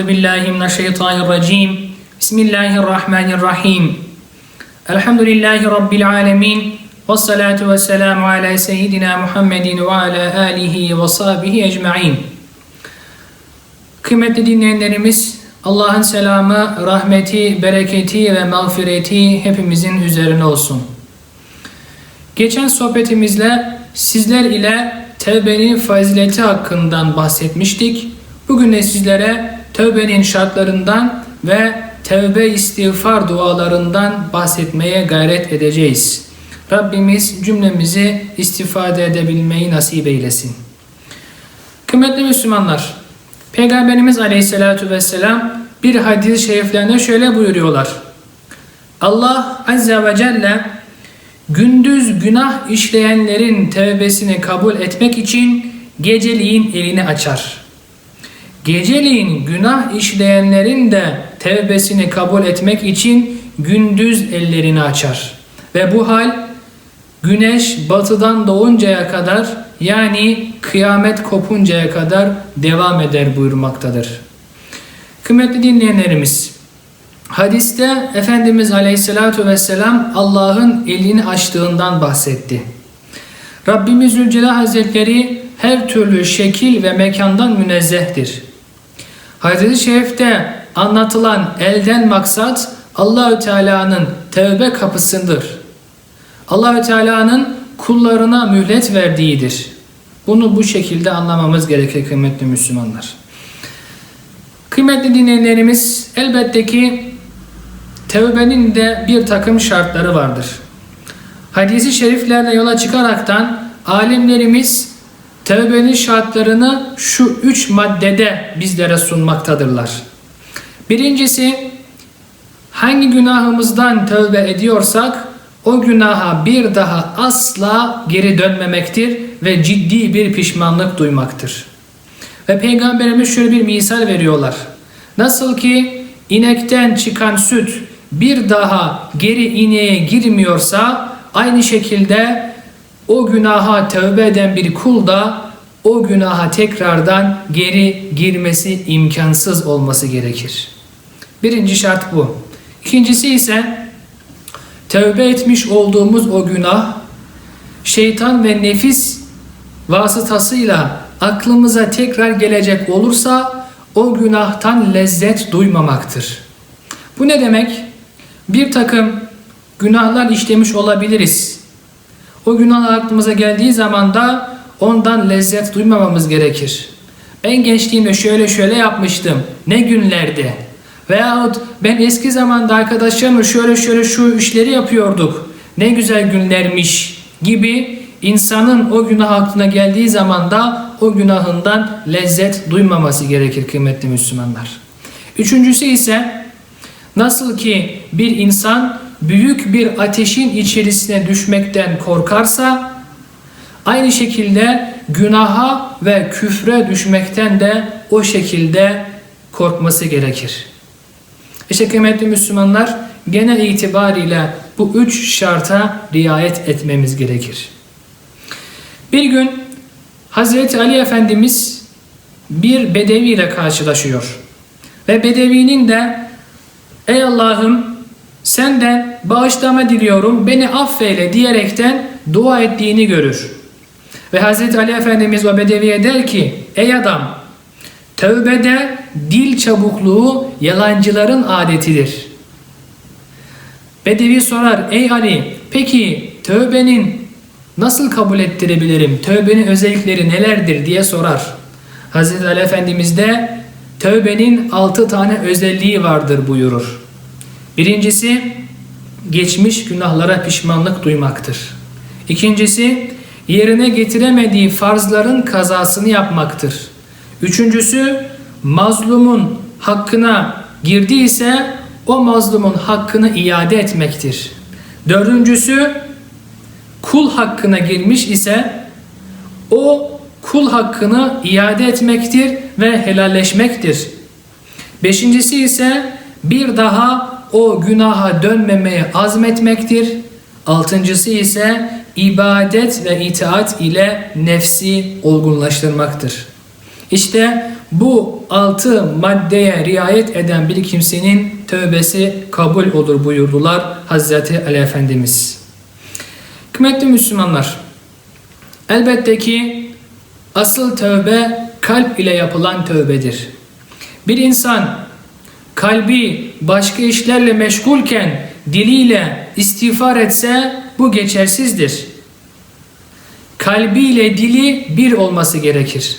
Euzu billahi mineşşeytanirracim. Bismillahirrahmanirrahim. Elhamdülillahi rabbil alamin. Ves salatu vesselamu ala seyyidina Muhammedin ve ala alihi ve sahbihi ecmaîn. Kıymetli dinleyenlerimiz, Allah'ın selamı, rahmeti, bereketi ve mağfireti hepimizin üzerine olsun. Geçen sohbetimizle sizler ile tevbenin fazileti hakkından bahsetmiştik. Bugün de sizlere tövbenin şartlarından ve tevbe istiğfar dualarından bahsetmeye gayret edeceğiz. Rabbimiz cümlemizi istifade edebilmeyi nasip eylesin. Kıymetli Müslümanlar, Peygamberimiz Aleyhisselatü Vesselam bir hadis-i şeriflerinde şöyle buyuruyorlar. Allah Azze ve Celle gündüz günah işleyenlerin tevbesini kabul etmek için geceliğin elini açar. Geceliğin günah işleyenlerin de tevbesini kabul etmek için gündüz ellerini açar. Ve bu hal güneş batıdan doğuncaya kadar yani kıyamet kopuncaya kadar devam eder buyurmaktadır. Kıymetli dinleyenlerimiz, hadiste Efendimiz Aleyhisselatü Vesselam Allah'ın elini açtığından bahsetti. Rabbimiz Zülcelal Hazretleri her türlü şekil ve mekandan münezzehtir. Hadis-i Şerif'te anlatılan elden maksat Allahü Teala'nın tevbe kapısıdır. Allahü Teala'nın kullarına mühlet verdiğidir. Bunu bu şekilde anlamamız gerekir kıymetli Müslümanlar. Kıymetli dinleyenlerimiz elbette ki tevbenin de bir takım şartları vardır. Hadisi şeriflerden yola çıkaraktan alimlerimiz tevbenin şartlarını şu üç maddede bizlere sunmaktadırlar. Birincisi hangi günahımızdan tövbe ediyorsak o günaha bir daha asla geri dönmemektir ve ciddi bir pişmanlık duymaktır. Ve Peygamberimiz şöyle bir misal veriyorlar. Nasıl ki inekten çıkan süt bir daha geri ineğe girmiyorsa aynı şekilde o günaha tövbe eden bir kul da o günaha tekrardan geri girmesi imkansız olması gerekir. Birinci şart bu. İkincisi ise tövbe etmiş olduğumuz o günah şeytan ve nefis vasıtasıyla aklımıza tekrar gelecek olursa o günahtan lezzet duymamaktır. Bu ne demek? Bir takım günahlar işlemiş olabiliriz. O günah aklımıza geldiği zaman da ondan lezzet duymamamız gerekir. Ben gençliğimde şöyle şöyle yapmıştım. Ne günlerdi. Veyahut ben eski zamanda arkadaşlarımla şöyle şöyle şu işleri yapıyorduk. Ne güzel günlermiş gibi insanın o günah aklına geldiği zaman da o günahından lezzet duymaması gerekir kıymetli Müslümanlar. Üçüncüsü ise nasıl ki bir insan büyük bir ateşin içerisine düşmekten korkarsa aynı şekilde günaha ve küfre düşmekten de o şekilde korkması gerekir. İşte kıymetli Müslümanlar genel itibariyle bu üç şarta riayet etmemiz gerekir. Bir gün Hazreti Ali Efendimiz bir bedevi ile karşılaşıyor. Ve bedevinin de ey Allah'ım senden bağışlama diliyorum beni affeyle diyerekten dua ettiğini görür. Ve Hazreti Ali Efendimiz o bedeviye der ki ey adam tövbede dil çabukluğu yalancıların adetidir. Bedevi sorar ey Ali peki tövbenin nasıl kabul ettirebilirim? Tövbenin özellikleri nelerdir diye sorar. Hazreti Ali Efendimiz de tövbenin altı tane özelliği vardır buyurur. Birincisi geçmiş günahlara pişmanlık duymaktır. İkincisi yerine getiremediği farzların kazasını yapmaktır. Üçüncüsü mazlumun hakkına girdiyse o mazlumun hakkını iade etmektir. Dördüncüsü kul hakkına girmiş ise o kul hakkını iade etmektir ve helalleşmektir. Beşincisi ise bir daha o günaha dönmemeye azmetmektir. Altıncısı ise ibadet ve itaat ile nefsi olgunlaştırmaktır. İşte bu altı maddeye riayet eden bir kimsenin tövbesi kabul olur buyurdular Hazreti Ali Efendimiz. Kıymetli Müslümanlar, elbette ki asıl tövbe kalp ile yapılan tövbedir. Bir insan kalbi başka işlerle meşgulken diliyle istiğfar etse bu geçersizdir. Kalbiyle dili bir olması gerekir.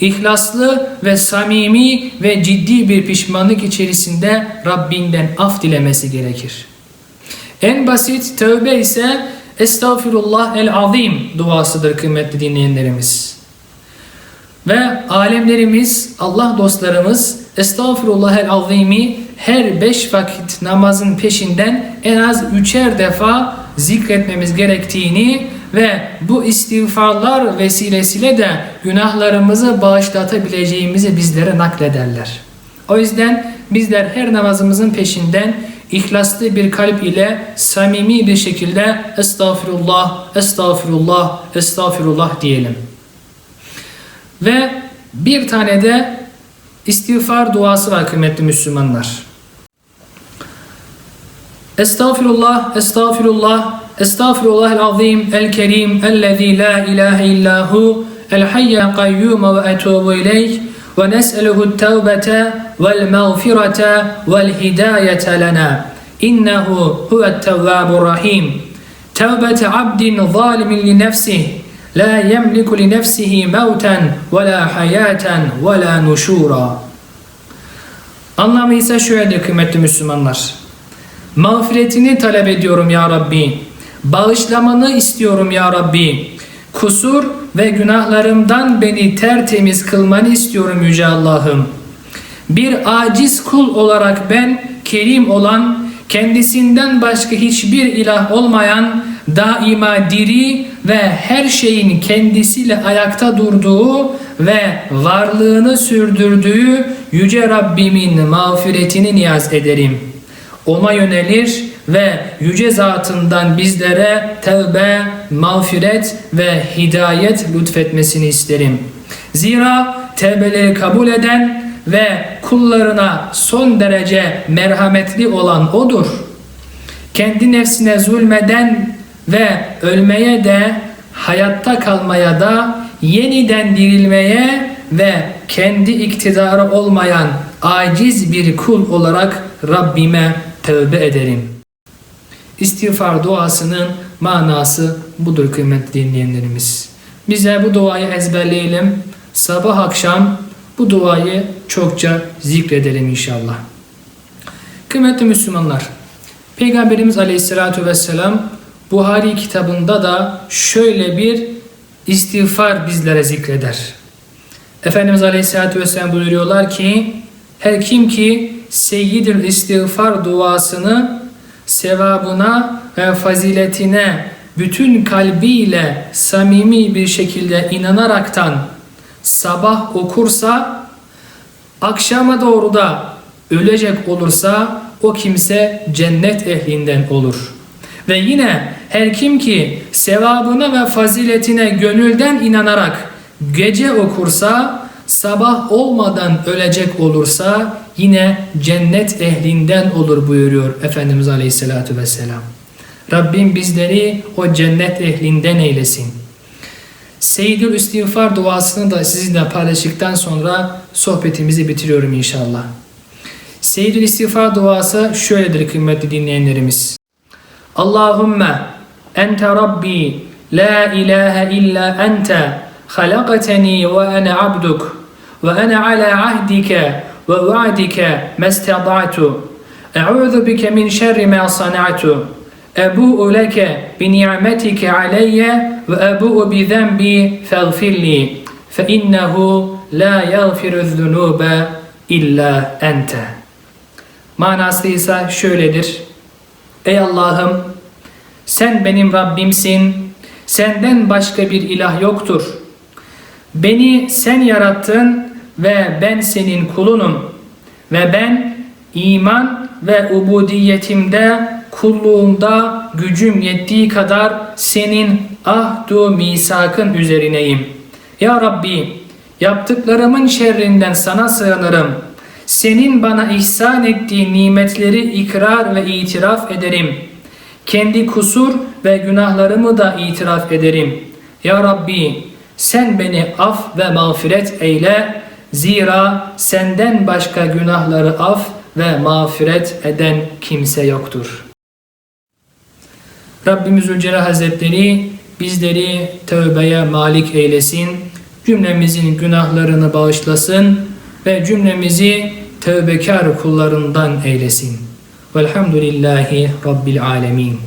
İhlaslı ve samimi ve ciddi bir pişmanlık içerisinde Rabbinden af dilemesi gerekir. En basit tövbe ise Estağfirullah el azim duasıdır kıymetli dinleyenlerimiz. Ve alemlerimiz, Allah dostlarımız Estağfirullah el azimi her beş vakit namazın peşinden en az üçer defa zikretmemiz gerektiğini ve bu istiğfarlar vesilesiyle de günahlarımızı bağışlatabileceğimizi bizlere naklederler. O yüzden bizler her namazımızın peşinden ihlaslı bir kalp ile samimi bir şekilde estağfirullah, estağfirullah, estağfirullah diyelim. Ve bir tane de istiğfar duası var kıymetli Müslümanlar. Estağfirullah, estağfirullah, estağfirullah el azim, el kerim, ellezî la ilahe illahu, el hayye kayyum ve etubu ileyh ve nes'eluhu tevbete vel mağfirete vel hidayete lena. İnnehu huvet tevvabur rahim. Tevbete abdin zalimin li nefsih. La yemliku li nefsihi mevten ve la hayaten ve la nuşura. Anlamı ise şöyledir kıymetli Müslümanlar. Mağfiretini talep ediyorum ya Rabbi. Bağışlamanı istiyorum ya Rabbi. Kusur ve günahlarımdan beni tertemiz kılmanı istiyorum Yüce Allah'ım. Bir aciz kul olarak ben kerim olan, kendisinden başka hiçbir ilah olmayan, daima diri ve her şeyin kendisiyle ayakta durduğu ve varlığını sürdürdüğü Yüce Rabbimin mağfiretini niyaz ederim. Ona yönelir ve yüce zatından bizlere tevbe, mağfiret ve hidayet lütfetmesini isterim. Zira tevbeleri kabul eden ve kullarına son derece merhametli olan O'dur. Kendi nefsine zulmeden ve ölmeye de hayatta kalmaya da yeniden dirilmeye ve kendi iktidarı olmayan aciz bir kul olarak Rabbime tövbe ederim. İstiğfar duasının manası budur kıymetli dinleyenlerimiz. Bize bu duayı ezberleyelim. Sabah akşam bu duayı çokça zikredelim inşallah. Kıymetli Müslümanlar, Peygamberimiz Aleyhisselatü Vesselam Buhari kitabında da şöyle bir istiğfar bizlere zikreder. Efendimiz Aleyhisselatü Vesselam buyuruyorlar ki her kim ki Seyyidül İstiğfar duasını sevabına ve faziletine bütün kalbiyle samimi bir şekilde inanaraktan sabah okursa akşama doğru da ölecek olursa o kimse cennet ehlinden olur. Ve yine her kim ki sevabına ve faziletine gönülden inanarak gece okursa sabah olmadan ölecek olursa yine cennet ehlinden olur buyuruyor Efendimiz Aleyhisselatü Vesselam. Rabbim bizleri o cennet ehlinden eylesin. Seyyidül İstiğfar duasını da sizinle paylaştıktan sonra sohbetimizi bitiriyorum inşallah. Seyyidül İstiğfar duası şöyledir kıymetli dinleyenlerimiz. Allahümme ente Rabbi la ilahe illa ente halakateni ve ene abduk ve ene ala ahdike ve va'dike mestada'tu. E'udhu bike min şerri ma sana'tu. Ebu'u leke bi ni'metike aleyye ve ebu'u bi zenbi feğfirli fe innehu la yagfiru zunube illa ente. Manası ise şöyledir Ey Allah'ım sen benim Rabbimsin senden başka bir ilah yoktur beni sen yarattın ve ben senin kulunum ve ben iman ve ubudiyetimde kulluğumda gücüm yettiği kadar senin ahdu misakın üzerineyim. Ya Rabbi Yaptıklarımın şerrinden sana sığınırım. Senin bana ihsan ettiğin nimetleri ikrar ve itiraf ederim. Kendi kusur ve günahlarımı da itiraf ederim. Ya Rabbi sen beni af ve mağfiret eyle. Zira senden başka günahları af ve mağfiret eden kimse yoktur. Rabbimiz Zülcelal Hazretleri bizleri tövbeye malik eylesin, cümlemizin günahlarını bağışlasın ve cümlemizi tövbekar kullarından eylesin. Velhamdülillahi Rabbil Alemin.